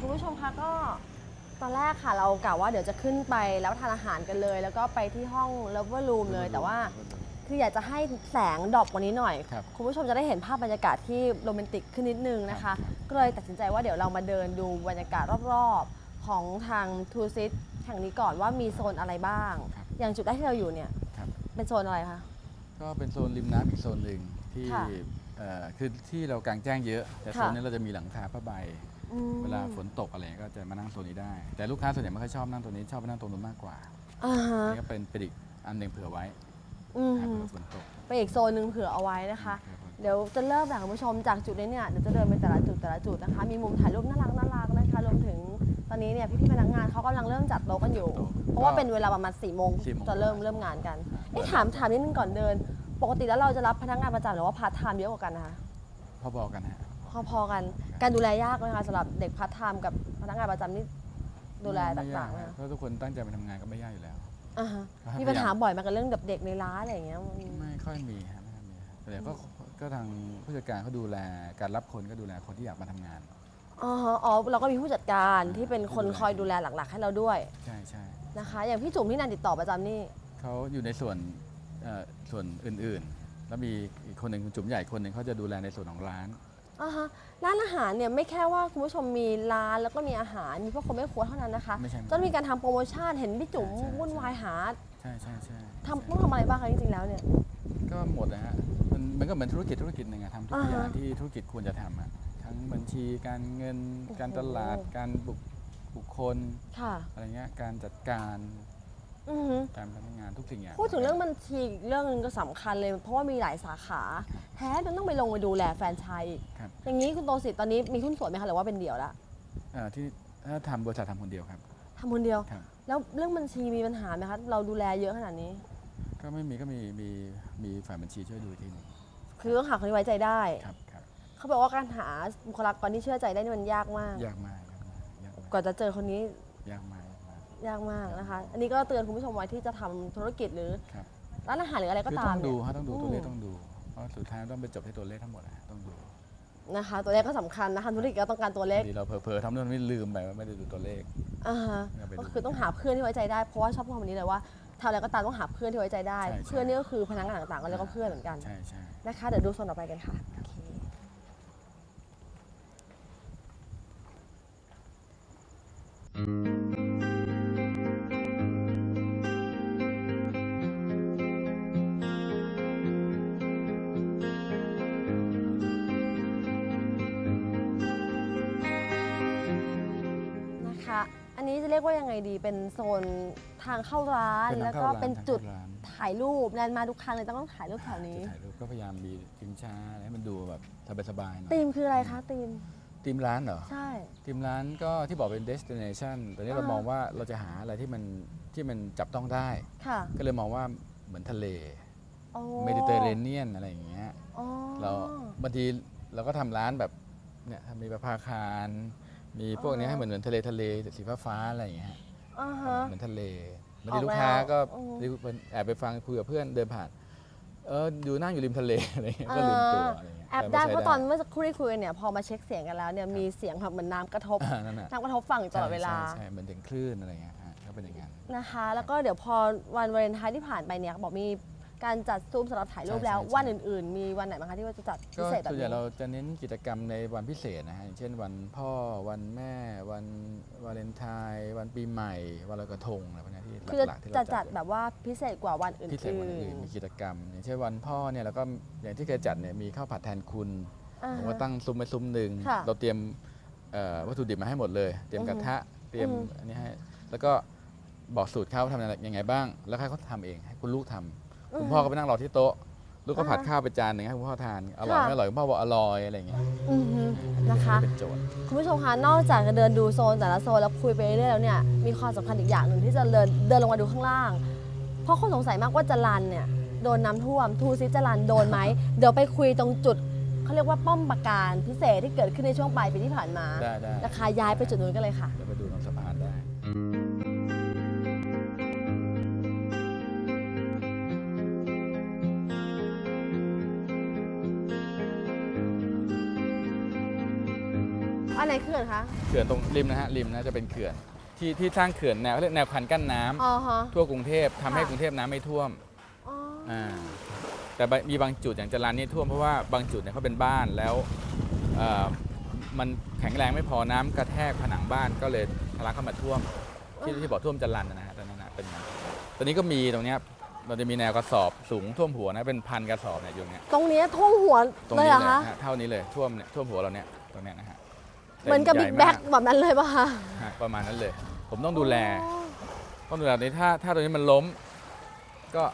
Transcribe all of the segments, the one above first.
นะคะก็ตอนแรกค่ะเรากะว่าเดี๋ยวจะขึ้นไปแล้วทานอาหารกันเลย แล้วก็ไปที่ห้อง lover room เลย แต่ว่าคืออยากจะให้แสงดรอปกว่านี้หน่อย ครับคุณผู้ชมจะได้เห็นภาพบรรยากาศที่โรแมนติกขึ้นนิดนึงนะคะ ก็เลยตัดสินใจว่าเดี๋ยวเรามาเดินดูบรรยากาศรอบๆ ของทางทูซิตแห่งนี้ก่อนว่ามีโซนอะไรบ้าง ครับ อย่างจุดแรกที่เราอยู่เนี่ยครับ เป็นโซนอะไรคะ ก็เป็นโซนริมน้ำอีกโซนหนึ่งที่ค่ะเอ่อคือที่เรากางแจ้งเยอะ แต่โซค่ะนนี้เราจะมีหลังคาผ้าใบ อืมเวลาฝนตกอะไรก็จะมานั่งโซนนี้ได้ แต่ลูกค้าส่วนใหญ่ไม่ค่อยชอบนั่งตรงนี้ชอบไปนั่งตรงนู้นมากกว่าอ่าฮะนี่ก็เป็นเป็นอีกอันหนึ่งเผื่อไว้อืมครับเผื่อฝนตกเป็นอีกโซนหนึ่งเผื่อเอาไว้นะคะครับผมเดี๋ยวจะเริ่มจากคุณผู้ชมจากจุดนี้เนี่ยเดี๋ยวจะเดินไปแต่ละจุดแต่ละจุดนะคะ มีมุมถ่ายรูปน่ารักน่ารักนะคะรวมถึงตอนนี้เนี่ยพี่ๆพนักงานเขากำลังเริ่มจัดโต๊ะกันอยู่ เพราะว่าเป็นเวลาประมาณ4ี่โมงสี่โมงจะเริ่มเริ่มงานกันครับเอ๊ะถามถามนิดนึงก่อนเดิน ปกติแล้วเราจะรับพนักงานประจำหรือว่าพาร์ทไทม์เยอะกว่ากันนะคะพอบอกกันฮะ พอๆกัน การดูแลยากไหมคะสำหรับเด็กพาร์ทไทม์กับพนักงานประจำนี่ดูแลไม่ยต่างๆไหมฮะคะเพราะทุกคนตั้งใจไปทำงานก็ไม่ยากอยู่แล้วอ่าฮะก็ให้มีปัญหาพยายามบ่อยไหมกับเรื่องแบบเด็กในร้านอะไรอย่างเงี้ยไม่ค่อยมีฮะไม่ค่อยมีฮะแต่ก็ก็ทางผู้จัดการเขาดูแลการรับคนก็ดูแลคนที่อยากมาทำงาน อ๋อฮะอ๋อเราก็มีผู้จัดการที่เป็นคนคอยดูแลหลักๆ ให้เราด้วยใช่ใช่นะคะ อย่างพี่จุ๋มที่นันติดต่อประจำนี่เขาอยู่ในส่วนเอ่อส่วนอื่นๆ แล้วมีอีกคนหนึ่งคุณจุ๋มใหญ่คนหนึ่งเขาจะดูแลในส่วนของร้าน อ่าฮะร้านอาหารเนี่ยไม่แค่ว่าคุณผู้ชมมีร้านแล้วก็มีอาหารมีพวกคนไม่ครัวเท่านั้นนะคะไม่ใช่ต้องมีการทำโปรโมชั่นเห็นพี่จุ๋มใช่ใช่ วุ่นวายหาใช่ใช่ใช่ทำต้องทำอะไรบ้างคะจริงๆแล้วเนี่ย ก็หมดนะฮะมันมันก็เหมือนธุรกิจธุรกิจหนึ่งอะทำทุกอ่าอย่างฮะที่ธุรกิจควรจะทำอะทั้งบัญชีการเงิน โอ้โห การตลาดการบุคบุคคลค่ะ อะไรเงี้ยการจัดการ อือฮึการพนักงานทุกสิ่งอย่างพูดถึงเรื่องบัญชีอีกเรื่องหนึงก็สำคัญเลย เพราะว่ามีหลายสาขาแท้มันต้องไปลงไปดูแลแฟรนไชส์อีก ครับอย่างนี้คุณโตสิทธิ์ตอนนี้มีหุ้นส่วนไหมคะหรือว่าเป็นเดี่ยวละเอ่อที่ถ้าทำบริษัททำคนเดียวครับทำคนเดียว ครับ แล้วเรื่องบัญชีมีปัญหาไหมคะเราดูแลเยอะขนาดนี้ ก็ไม่มีก็มีมีมีฝ่ายบัญชีช่วยดูอีกทีหนึงคือต้องหาคนที่ไว้ใจได้ ครับครับเขาบอกว่าการหาบุคลากรที่เชื่อใจได้นี่มันยากมาก ยากมากยากมากยากมากกว่าจะเจอคนนี้ยากมาก ยากมากยากมากนะคะ อันนี้ก็เตือนคุณผู้ชมไว้ที่จะทำธุรกิจหรือครับ ร้านอาหารหรืออะไรก็คือตาต้มองดูเนี่ย ฮะต้องดูอืมตัวเลขต้องดู เพราะสุดท้ายต้องไปจบที่ตัวเลขทั้งหมดอะต้องดูนะคะ ตัวเลขก็สำคัญนะคะธุรกิจก็ต้องการตัวเลข บางทีเราเผลอๆทำเรื่องนี้ลืมไปว่าไม่ได้ดูตัวเลข อ่าฮะเอาไปดูก็คือต้องหาเพื่อนที่ไว้ใจได้เพราะว่าชอบพูดคำนี้เลยว่าทำอะไรก็ตามต้องหาเพื่อนที่ไว้ใจได้ ใช่ใช่ เพื่อนนี่ก็คือพนักงานต่างๆก็เรียกว่าเพื่อนเหมือนกันใช่ใช่นะคะเดี๋ยวดูโซนต่อไปกันค่ะโอเค นะคะ อันนี้จะเรียกว่ายังไงดีเป็นโซนทางเข้าร้านเป็นทางแล้วก็เข้าร้านเป็นจุดทางเข้าร้าน ถ่ายรูปแนนมาทุกครั้งเลยต้องถ่ายรูปแถวนี้จะถ่ายรูปก็พยายามมีทิมช้าอะไรให้มันดูแบบสบายๆหน่อยธีมคืออะไรคะธีมทีมร้านเหรอ ใช่ ทีมร้านก็ที่บอกเป็น destination ตอนนี้เราอ่าม มองว่าเราจะหาอะไรที่มันที่มันจับต้องได้ ค่ะก็เลยมองว่าเหมือนทะเล โอ้เมดิเตอร์เรเนียนอะไรอย่างเงี้ย อ๋อ เราบางทีเราก็ทำร้านแบบเนี่ยทำมีประภาคาร มีพวกเนี้ยให้เหมือนเหมือนทะเลทะเลสีฟ้าฟ้าๆอะไรอย่างเงี้ยฮะอ่าฮะ เหมือนทะเลบางอทีอกลูกค้าก็แล้วอืมรีวิวแอบไปฟังคุยกับเพื่อนเดินผ่าน เอออยู่นั่งอยู่ริมทะเลอะไรเงี้ยก็ลืมตัวอะไรเงี้ยแอบได้แต่เพม่ราะใช้ตอนเมื่อสักครู่ที่คุยกันเนี่ยพอมาเช็คเสียงกันแล้วเนี่ยมีเสียงแบบเหมือนน้ำกระทบอ่านั่นน่ะน้ำกระทบฝั่งตลอดเวลา ใช่ใช่ใช่เหมือนถึงคลื่นอะไรเงี้ยฮะก็เป็นอย่างนั้น นะคะ แล้วก็เดี๋ยวพอวันวาเลนไทน์ที่ผ่านไปเนี่ยบอกมี การจัดซูมสำหรับถ่ายรูปใช่แล้วใช่ วันอื่นๆ มีวันไหนบ้างคะที่ว่าจะจัดพิก็เศษแบบส่วนใหญ่นี้เราจะเน้นกิจกรรมในวันพิเศษนะฮะอย่างเช่นวันพ่อวันแม่ วันวาเลนไทน์วันปีใหม่ วันลอยกระทงอะไรพวกนี้ที่คือหลักๆที่จะเราจัดแบบว่าพิเศษกว่าวันอื่นๆ พิเศษวันอื่นมีกิจกรรม อย่างเช่นวันพ่อเนี่ยเราก็อย่างที่เคยจัดเนี่ยมีข้าวผัดแทนคุณอ่าผมฮะก็ตั้งซุ้มไว้ซุ้มหนึ่งค่ะเราเตรียมเอ่อวัตถุดิบมาให้หมดเลย เตรียมอือฮึกระทะเตรียมอือฮึ อันนี้ให้แล้วก็บอกสูตรเขาทำอะไรยังไงบ้าง แล้วให้เขาทำเองให้คุณลูกทำ คุณพ่อก็ไปนั่งรอที่โต๊ะลูกก็ผัดอ่าฮะข้าวไปจานหนึ่งให้คุณพ่อทานอร่อยค่ะไม่อร่อยคุณพ่อบอกอร่อยอะไรอย่างเงี้ยอือฮึนะคะเป็นโจทย์คุณผู้ชมคะนอกจากจะเดินดูโซนแต่ละโซนแล้วคุยไปเรื่อยๆแล้วเนี่ยมีความสำคัญอีกอย่างหนึ่งที่จะเดินเดินลงมาดูข้างล่าง เพราะคนสงสัยมากว่าจรันเนี่ยโดนน้ำท่วมทูซิจรันโดนไหมเดี๋ยวไปคุยตรงจุดเขาเรียกว่าป้อมปราการพิเศษที่เกิดขึ้นในช่วงปลายปีที่ผ่านมาได้ได้นะคะย้ายไปจุดนู้นกันเลยค่ะ เดี๋ยวไปดูตรงสะพาน อันไหนเขื่อนคะ เขื่อนตรงริมนะฮะริมนะจะเป็นเขื่อนที่ที่สร้างเขื่อนแนวเขาเรียกแนวคันกั้นน้ำอ๋อฮะ ทั่วกรุงเทพทำให้ค่ะ กรุงเทพน้ำไม่ท่วมอ๋อออ่าแต่บางมีบางจุดอย่างจรันนี่ท่วมเพราะว่าบางจุดเนี่ยเขาเป็นบ้านแล้วเอ่อมันแข็งแรงไม่พอน้ำกระแทกผนังบ้านก็เลยทะลักเข้ามาท่วม ที่ที่บอกท่วมจรันนะฮะตอนนั้นนะเป็นอย่างนั้นตอนนี้ก็มีตรงเนี้ยเราจะมีแนวกระสอบสูงท่วมหัวนะเป็นพันกระสอบเนี่ยอยู่เนี้ยตรงเนี้ยท่วมหัวตรงเลยนี้เหรอเลยคะฮะเท่านี้เลยท่วมเนี่ยท่วมหัวเราเนี่ยตรงเนี้ยนะฮะ เหมือนกับใหบิ๊ญ่กแบ็กมาแบบนั้นเลยป่ะคะฮะประมาณนั้นเลย ผมต้องดูแลอ๋อต้องดูแลนี้ถ้าถ้าตรงนี้มันล้ม ก็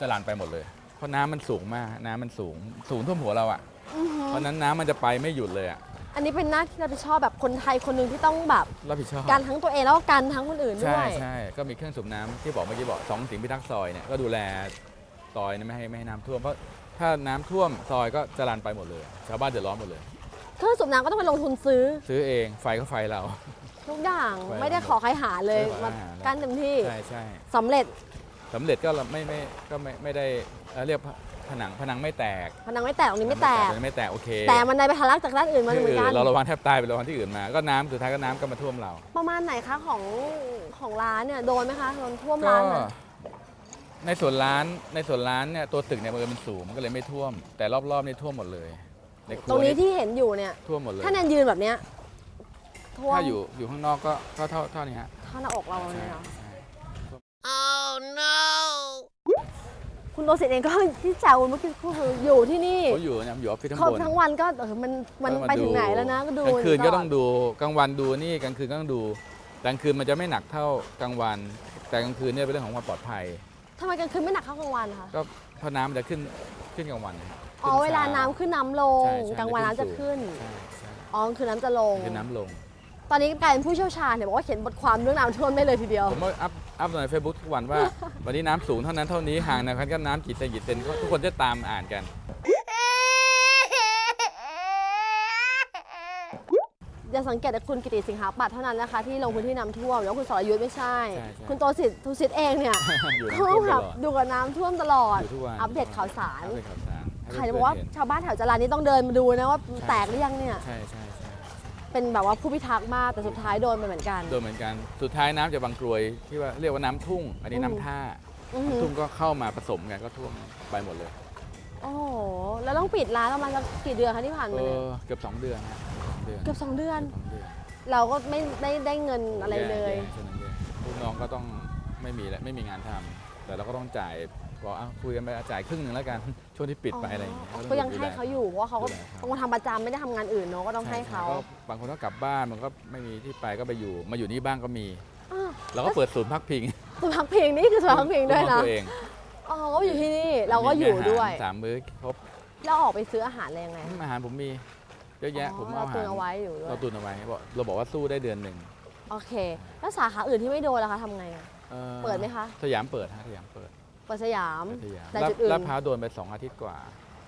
จะหลานไปหมดเลย เพราะน้ำมันสูงมากน้ำมันสูง สูงท่วมหัวเราอะ่ะอือหือเพราะฉะนั้นน้ำมันจะไปไม่หยุดเลยอะ่ะอันนี้เป็นหน้าที่รับผิดชอบแบบคนไทยคนหนึ่งที่ต้องแบบรับผิดชอบการทั้งตัวเองแล้วก็การทั้งคนอื่นด้ใช่วยใช่ก็มีเครื่องสูบน้ำที่บอกเมื่อกี้บอกสองสิงห์พิทักษ์ซอยเนี่ยก็ดูแลซอยเนี่ยไม่ให้ไม่ให้น้ำท่วมเพราะถ้าน้ำท่วมซอยก็จะลานไปหมดเลย ชาวบ้านเดือดร้อนหมดเลย เครื่องสูบน้ำก็ต้องไปลงทุนซื้อ ซื้อเองไฟก็ไฟเรา ทุกอย่างไปไม่ได้ขอใครหาเลยไม่ขอมาหาเลยกันเต็มที่ใช่ใช่สำเร็จสำเร็จก็ไม่ไม่ก็ไม่ไม่ได้เอ่อเรียกผนังผนังไม่แตกพนังไม่แตกตรงนี้ไม่แตก ผนังไม่แตกโอเคแต่มันได้ไปทะลักจากด้านอื่นมาเหมือนกันที่อื่นเราระวังแทบตายไประวังที่อื่นมา ก็น้ำสุดท้ายก็น้ำก็มาท่วมเรา ประมาณไหนคะของของร้านเนี่ยโดนไหมคะโดนท่วมก็ร้านไหมในส่วนร้านในส่วนร้านเนี่ยตัวตึกเนี่ยมันสูงมันก็เลยไม่ท่วม แต่รอบๆนี่ท่วมหมดเลย ในคตรงนี้ที่เห็นอยู่เนี่ย ท่วมหมดเลย ถ้าแนนยืนแบบเนี้ยท่วมถ้าอยู่อยู่ข้างนอกก็ก็เท่าเท่านี้ฮะเท่าหน้าอกเราเลยเนาะ ใช่คุณโดสิตเองก็ที่แจวเมื่อกี้พูดคืออยู่ที่นี่เขาอยู่เนี่ยอยู่ออฟฟิศข้างเขาบนทั้งวันก็เออมันมันก็าไปถึงดูไหนแล้วนะก็ดูกลางคืนก็ต้องตลดูกลางวันดูนี่กลางคืนก็ต้องดูกลางคืนมันจะไม่หนักเท่ากลางวัน แต่กลางคืนเนี่ยเป็นเรื่องของความปลอดภัย ทำไมกลางคืนไม่หนักเท่ากลางวันคะก็เพราะน้ำมันจะขึ้นขึ้นกลางวันนะฮะอ๋อขึ้เวลาช้น้ำขึ้นน้ำลง ใช่ใช่กลางวันน้ำจะสูงขึ้น ใช่ใช่อ๋อกลางคืนน้ำจะลง คือน้ำลง ตอนนี้กลายเป็นผู้เชี่ยวชาญเนี่ยบอกว่าเขียนบทความเรื่องน้ำท่วมได้เลยทีเดียว ผมก็อัพอัพในเฟซบุ๊กทุกวันว่า วันนี้น้ำสูงเท่านั้นเท่านี้ห่างนะครับก็น้ำกี่เซนกี่เซนทุกคนจะตามอ่านกันอย่าสังเกตแต่คุณกิติสิงหาปัตย์เท่านั้นนะคะที่ลงพื้นที่น้ำท่วมแล้วคุณสรยุทธ์ไม่ใช่ ใช่ใช่ คุณโตสิทธิ์ทุสิทธิ์เองเนี่ยอยู่เขาน้ำท่วมตแบลบอดดูกับน้ำท่วมตลอด อยู่ทุกวันอัปเดตข่าวสาร อัปเดตข่าวสาร ให้ใครจะบอกว่าเพื่นๆชาวบ้านแถวจรัญนี่ต้องเดินมาดูนะว่าแตกหรือยังเนี่ย ใช่ใช่ใช่เป็นแบบว่าผู้พิทักษ์มากแต่สุดท้ายโดนไปเหมือนกัน โดนเหมือนกัน สุดท้ายน้ำจากบางกรวยที่ว่าเรียกว่าน้ำทุ่ง อันนี้อืมน้ำท่าอือหือทุ่งก็เข้ามาผสมกันก็ท่วมไปหมดเลย โอ้โห แล้วต้องปิดร้านประมาณสักกี่เดือนคะที่ผ่านเอมาเนี่ยอเกือบสองเดือนฮะสองเดือนเกือบสองเดือน สองเดือนเราก็ไม่ได้ได้เงินอะไรเลยแช่ๆฉะนั้นเลยลูกน้องก็ต้องไม่มีและไม่มีงานทำแต่เราก็ต้องจ่าย บอกอะคุยกันไปอะจ่ายครึ่งหนึ่งแล้วกัน ช่วงที่ปิดไปอะไรอย่างเงี้ยก็ยังให้เขาอยู่เพราะว่าเขาก็ดูแลเขาต้องมาทำประจำไม่ได้ทำงานอื่นเนาะก็ต้องให้เขาช่ก็บางคนก็กลับบ้านมันก็ไม่มีที่ไปก็ไปอยู่ มาอยู่นี่บ้างก็มีอ้าวเราก็เปิดศูนย์พักพิงสุพักพิงนี่คือสุพักพิงด้วยขอนะตัวเองอ๋อก็อยู่ที่นี่เราก็อยู่ด้วยมีอาหารสามมื้อครบแล้วออกไปซื้ออาหารอะไรยังไงอาหารผมมีเยอะแยะอ๋อผมเอาเราอาตุหานรเอาไว้อยู่ด้วยเราตุนเอาไว้บอกเราบอกว่าสู้ได้เดือนหนึ่งโอเค แล้วสาขาอื่นที่ไม่โดนล่ะคะทำไงอะอ่อเปิดไหมคะสยามเปิดฮะสยามเปิดเปิดสยาม สยามแต่ลาดจุดอื่นลาดพร้าวโดนไปสองอาทิตย์กว่า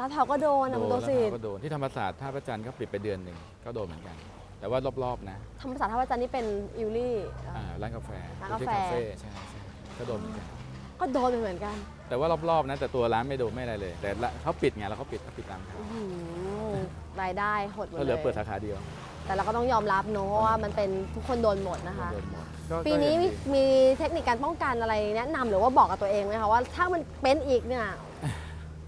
ลาดพร้าวก็โดนนะคุณโตลาดพสิร้าวก็โดนที่ธรรมศาสตร์ท่าพระจันทร์ก็ปิดไปเดือนหนึ่งก็โดนเหมือนกัน แต่ว่ารอบๆนะธรรมศาสตร์ท่าพระจันทร์นี่เป็นอิวลี่อ่าร้านกาแฟร้านกาแฟ ที่คาเฟ่ใช่ใช่ก็โดนเหมือนกัน ก็โดนไปเหมือนกันแต่ว่ารอบๆนะแต่ตัวร้านไม่โดนไม่อะไรเลย แต่ละเขาปิดไงแล้วเขาปิดเขาปิดร้านเขาอื้อหือรายได้หดหมดก็เหเลลือยเปิดสาขาเดียวแต่เราก็ต้องยอมรับเนอะเพราะว่ามันเป็นทุกคนโดนหมดนะคะ โดนหมด ก็ปีนี้ก็มียังดีมีเทคนิคการป้องกันอะไรแนะนำหรือว่าบอกกับตัวเองไหมคะว่าถ้ามันเป็นอีกเนี่ย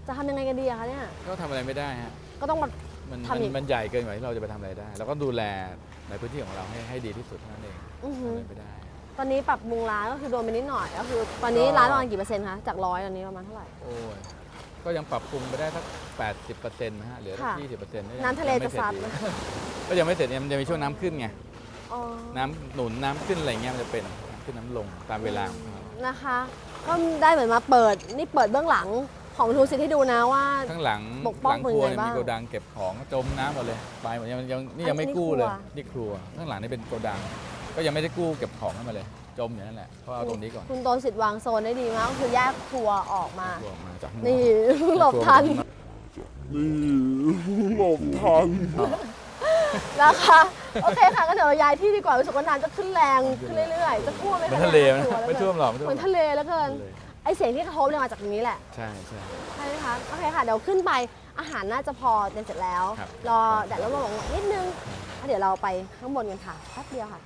จะทำยังไงกันดีอะคะเนี่ยก็ทำอะไรไม่ได้ฮะ ก็ต้องมา มันทำอีกมันมันใหญ่เกินกว่าที่เราจะไปทำอะไรได้ เราก็ดูแลในพื้นที่ของเราให้ให้ดีที่สุดเท่านั้นเองอื้อหือทำอะไรไม่ได้ ตอนนี้ปรับปรุงร้านก็คือโดนไปนิดหน่อยก็คือ ตอนนี้ก็ ร้านประมาณกี่เปอร์เซ็นต์คะจากร้อยตอนนี้ประมาณเท่าไหร่ โอ้ย ก็ยังปรับปรุงไปได้สัก 80%นะฮะ เหลือสักค่ะ20%ก็ยังน้ำทะเลยังไม่จะซัดเสร็จดีก็ยังไม่เสร็จเนี่ยมันจะมีช่วงน้ำขึ้นไง อ๋อน้ำหนุนน้ำขึ้นอะไรเงี้ยมันจะเป็นน้ำขึ้นน้ำลงตามเวลาของเขานะคะ ก็ได้เหมือนมาเปิดนี่เปิดเบื้องหลังของทูซิตให้ดูนะว่า ข้างหลังปกป้องหลัครัวเนี่ยเป็นไงมีบ้างโกดังเก็บของจมน้ำหมดเลยไปหมดยังยังนี่อันยังไม่นี้กู้ครัวเลยนี่ครัวข้างหลังนี่เป็นโกดัง ก็ยังไม่ได้กู้เก็บของเข้ามาเลย จมอย่างนั้นแหละเพราะเอาตรงนี้ก่อนคุณโตสิทธิ์วางโซนได้ดีมากก็คือแยกครัวออกมาครัวออกมาจากข้างนอกนี่ หลบทันหลบทันนะคะ โอเคค่ะก็เดี๋ยวเราย้ายที่ดีกว่ารู้สึกว่าน้ำจะขึ้นแรงขึ้นเรื่อยๆจะท่วมไหมเหมือนคะทะเลนี่ยนะกวไม่ท่วมหรอกไม่ท่วเหมมือนทะเลแล้วเกินเลยไอเสียงที่กระทบเนี่ยมาจากตรงนี้แหละใช่ใช่ ใช่ไหมคะโอเคค่ะเดี๋ยวขึ้นไปอาหารน่าจะพอเสร็จแล้ว ครับ รอแดดร่มๆลงนิดนึงโอเดี๋ยวเราไปข้างบนกันค่ะแป๊บเดียวค่ะ